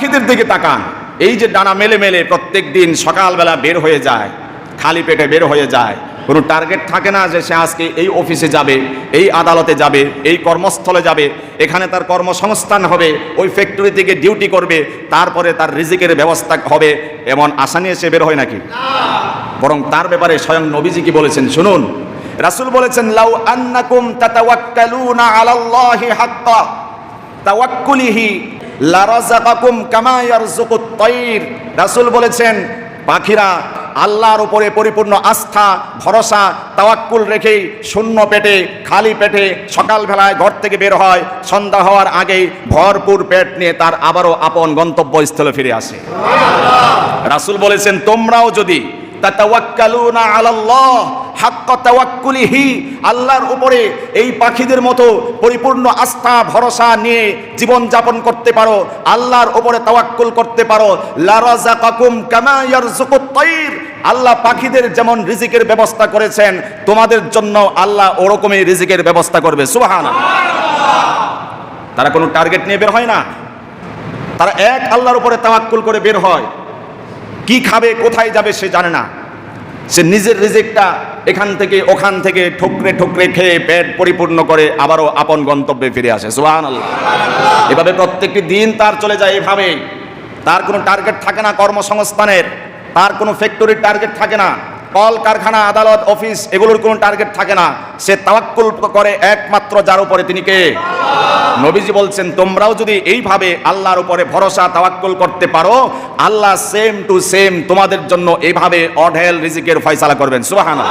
পাখিদের দিকে তাকান। এই যে ডানা মেলে মেলে প্রত্যেক দিন সকালবেলা বের হয়ে যায়, খালি পেটে বের হয়ে যায়। কোনো টার্গেট থাকে না যে সে আজকে এই অফিসে যাবে, এই আদালতে যাবে, এই কর্মস্থলে যাবে, এখানে তার কর্মসংস্থান হবে, ওই ফ্যাক্টরি থেকে ডিউটি করবে, তারপরে তার রিজিকের ব্যবস্থা হবে, এমন আশা নিয়ে সে বের হয় নাকি? বরং তার ব্যাপারে স্বয়ং নবীজি কি বলেছেন? শুনুন। রাসূল বলেছেন, লাউ আন্নাকুম তাতাওয়াক্কালুনা আলাল্লাহি হাক্কা, তাওয়াক্কুলিহি লারাযাকাকুম কামা ইয়ারযুকুত তাইর। রাসূল বলেছেন পাখিরা আল্লাহর উপরে পরিপূর্ণ আস্থা ভরসা তাওয়াক্কুল রেখেই শূন্য পেটে খালি পেটে সকালবেলায় ঘর থেকে বের হয়। সন্ধ্যা হওয়ার আগেই ভরপুর পেট নিয়ে তার আবারও আপন গন্তব্যস্থলে ফিরে আসে। রাসূল বলেছেন তোমরাও যদি তাতাওয়াক্কালুনা আলাল্লাহ হাক্কা তাওয়াক্কুলিহি। আল্লাহর উপরে এই পাখিদের মতো পরিপূর্ণ আস্থা, ভরসা নিয়ে জীবন যাপন করতে পারো, আল্লাহর উপরে তাওয়াক্কুল করতে পারো। লারাযাকাকুম কামা ইয়ারযুকুত তাইর। আল্লাহ পাখিদের যেমন রিজিকের ব্যবস্থা করেছেন, তোমাদের জন্য আল্লাহ ওরকমই রিজিকের ব্যবস্থা করবে। সুবহানাল্লাহ। তারা কোনো টার্গেট নিয়ে বের হয় না। তারা এক, আল্লাহর উপরে তাওয়াক্কুল করে বের হয়। কি খাবে, কোথায় যাবে সে জানে না। সে নিজের রিজেক্টটা এখান থেকে, ওখান থেকে ঠোকরে ঠোকরে খেয়ে পেট পরিপূর্ণ করে আবারও আপন গন্তব্যে ফিরে আসে। সুহান এভাবে প্রত্যেকটি দিন তার চলে যায় এভাবে। তার কোনো টার্গেট থাকে না কর্মসংস্থানের। তার কোনো ফ্যাক্টরির টার্গেট থাকে না। কল, কারখানা, আদালত, অফিস, এগুলোর কোনো টার্গেট থাকে না। সে তাওয়াক্কুল করে একমাত্র যার উপরে। তিনি কে? নবীজি বলছেন, তোমরাও যদি এইভাবে আল্লাহর উপরে ভরসা, তাওয়াক্কুল করতে পারো, আল্লাহ সেম টু সেম তোমাদের জন্য এইভাবে অঢেল রিজিকের ফয়সালা করবেন। সুবহানাল্লাহ।